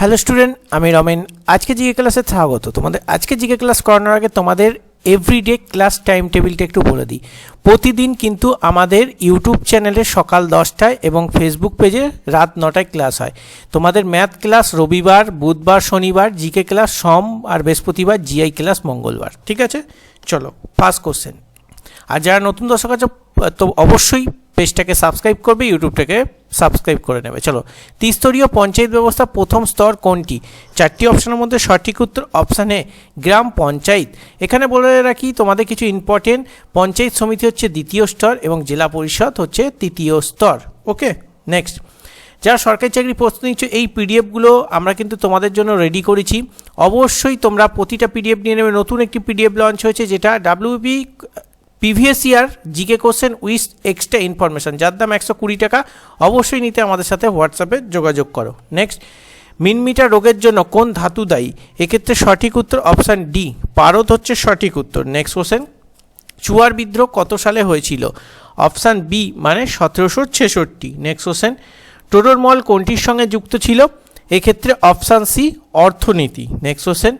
Hello student, আমি রমেন। আজকে GK ক্লাসে স্বাগত। তোমাদের আজকে জিকে ক্লাস করানোর আগে তোমাদের এভরিডে ক্লাস টাইম টেবিলটা একটু বলে দিই। প্রতিদিন কিন্তু আমাদের ইউটিউব চ্যানেলে সকাল দশটায় এবং ফেসবুক পেজে রাত নটায় ক্লাস হয়। তোমাদের ম্যাথ ক্লাস রবিবার, বুধবার, শনিবার, জিকে ক্লাস সোম আর বৃহস্পতিবার, জিআই ক্লাস মঙ্গলবার। ঠিক আছে? চলো ফার্স্ট কোশ্চেন আর যারা নতুন দর্শক আছে, তো অবশ্যই পেজটাকে সাবস্ক্রাইব করবে ইউটিউবটাকে সাবস্ক্রাইব করে নেবে। চলো, ত্রিস্তরীয় পঞ্চায়েত ব্যবস্থা প্রথম স্তর কোনটি? চারটি অপশনের মধ্যে সঠিক উত্তর অপশান গ্রাম পঞ্চায়েত। এখানে বলে রাখি, তোমাদের কিছু ইম্পর্টেন্ট পঞ্চায়েত সমিতি হচ্ছে দ্বিতীয় স্তর এবং জেলা পরিষদ হচ্ছে তৃতীয় স্তর। ওকে নেক্সট যারা সরকারি চাকরি প্রস্তুতি নিচ্ছ, এই পিডিএফগুলো আমরা কিন্তু তোমাদের জন্য রেডি করেছি। অবশ্যই তোমরা প্রতিটা পিডিএফ নিয়ে নেবে। নতুন একটি পিডিএফ লঞ্চ হয়েছে, যেটা WB previous year GK question with extra information, যার দাম একশো কুড়ি টাকা, অবশ্যই নিতে আমাদের সাথে হোয়াটসঅ্যাপে যোগাযোগ করো। নেক্সট মিনমিটার রোগের জন্য কোন ধাতু দায়ী? এক্ষেত্রে সঠিক উত্তর অপশান ডি পারদ হচ্ছে সঠিক উত্তর। নেক্সট কোশ্চেন চুয়ার বিদ্রোহ কত সালে হয়েছিল? অপশান বি মানে সতেরোশো ছেষট্টি। নেক্সট কোশ্চেন টোডর মল কোনটির সঙ্গে যুক্ত ছিল? এক্ষেত্রে অপশান সি অর্থনীতি। নেক্সট কোশ্চেন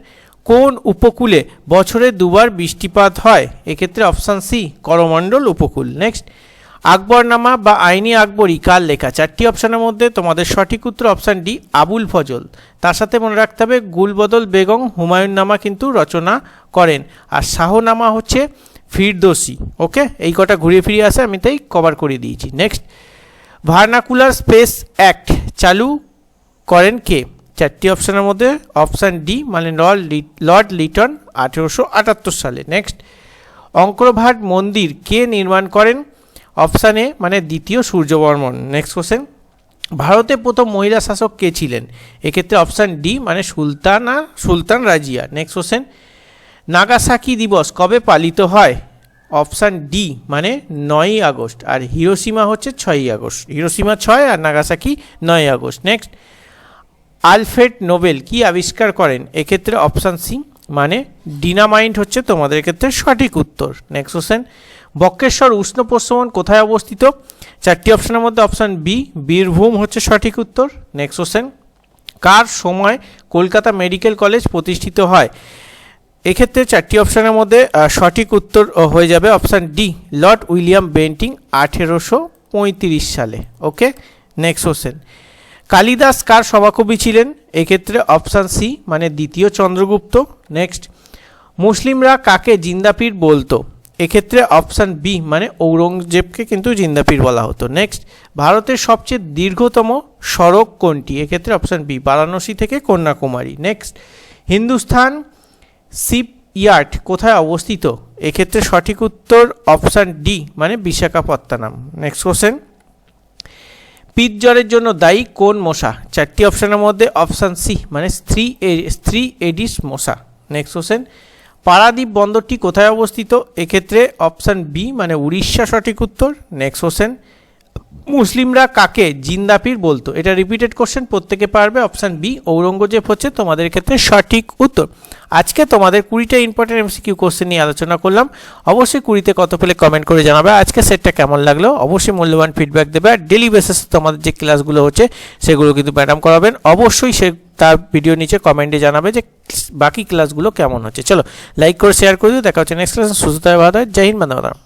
কোন উপকূলে বছরে দুবার বৃষ্টিপাত হয়? এক্ষেত্রে অপশান সি, করমণ্ডল উপকূল। নেক্সট আকবরনামা বা আইনি আকবরী কার লেখা? চারটি অপশানের মধ্যে তোমাদের সঠিক উত্তর অপশান ডি, আবুল ফজল। তার সাথে মনে রাখতে হবে, গুলবদল বেগম হুমায়ুন নামা কিন্তু রচনা করেন। আর শাহনামা হচ্ছে ফিরদোসি। ওকে এই কটা ঘুরিয়ে ফিরিয়ে আসে, আমি তাই কভার করে দিয়েছি। নেক্সট ভার্নাকুলার স্পেস অ্যাক্ট চালু করেন কে? চারটি অপশানের মধ্যে অপশান ডি মানে লর্ড লর্ড লিটন আঠেরোশো আটাত্তর সালে। নেক্সট অঙ্করভাট মন্দির কে নির্মাণ করেন? অপশান মানে দ্বিতীয় সূর্যবর্মন। নেক্সট কোশ্চেন, ভারতে প্রথম মহিলা শাসক কে ছিলেন? এক্ষেত্রে অপশান ডি মানে Sultana, Sultan Razia. Next question, Nagasaki দিবস কবে পালিত হয়? অপশান ডি মানে নয়ই আগস্ট। আর হিরোসীমা হচ্ছে ছয়ই আগস্ট। হিরোসীমা ছয় আর নাগাসাকি নয় আগস্ট। নেক্সট আলফ্রেড নোবেল কি আবিষ্কার করেন? এক্ষেত্রে অপশান সি মানে ডিনামাইন্ড হচ্ছে তোমাদের ক্ষেত্রে সঠিক উত্তর। নেক্সট কোশ্চেন বক্রেশ্বর উষ্ণ প্রশ্রমণ কোথায় অবস্থিত? চারটি অপশানের মধ্যে অপশান বি, বীরভূম হচ্ছে সঠিক উত্তর। নেক্সট কোশ্চেন কার সময় কলকাতা মেডিকেল কলেজ প্রতিষ্ঠিত হয়? এক্ষেত্রে চারটি অপশানের মধ্যে সঠিক উত্তর হয়ে যাবে option D, Lord William Bentinck আঠেরোশো পঁয়ত্রিশ সালে। ওকে নেক্সট কোশ্চেন কালিদাস কার সভাকবি ছিলেন? এক্ষেত্রে অপশান সি মানে দ্বিতীয় চন্দ্রগুপ্ত। নেক্সট মুসলিমরা কাকে জিন্দাপীর বলতো? এক্ষেত্রে অপশান বি মানে ঔরঙ্গজেবকে কিন্তু জিন্দাপীর বলা হতো। নেক্সট ভারতের সবচেয়ে দীর্ঘতম সড়ক কোনটি? এক্ষেত্রে অপশান বি বারাণসী থেকে Kanyakumari. Next Hindustan shipyard কোথায় অবস্থিত? এক্ষেত্রে সঠিক উত্তর অপশান ডি মানে বিশাখাপত্তনম। নেক্সট কোশ্চেন পিত জ্বরের জন্য দায়ী কোন মশা? চারটি অপশানের মধ্যে অপশান সি মানে স্ত্রী স্ত্রী এডিস মশা। নেক্সট কোশ্চেন পারাদ্বীপ বন্দরটি কোথায় অবস্থিত? এক্ষেত্রে অপশান বি মানে উড়িষ্যা সঠিক উত্তর। নেক্সট কোশ্চেন মুসলিমরা কাকে জিন্দাপির বলতো? এটা রিপিটেড কোশ্চেন প্রত্যেকে পারবে। অপশান বি ঔরঙ্গজেব হচ্ছে তোমাদের ক্ষেত্রে সঠিক উত্তর। আজকে তোমাদের কুড়িটা ইম্পর্টেন্ট এমসিকিউ কোশ্চেন নিয়ে আলোচনা করলাম। অবশ্যই কুড়িতে কত পেলে কমেন্ট করে জানাবে। আজকে সেটটা কেমন লাগল? অবশ্যই মূল্যবান ফিডব্যাক দেবে। আর ডেলি বেসিসে তোমাদের যে ক্লাসগুলো হচ্ছে, সেগুলো কিন্তু ম্যাডাম করাবেন। অবশ্যই সে তার ভিডিও নিচে কমেন্টে জানাবে যে বাকি ক্লাসগুলো কেমন হচ্ছে। চলো লাইক করে শেয়ার করে দিও। দেখা হচ্ছে নেক্সট ক্লাস সুস্থ ভালো জয় হিন্দ বান্ধব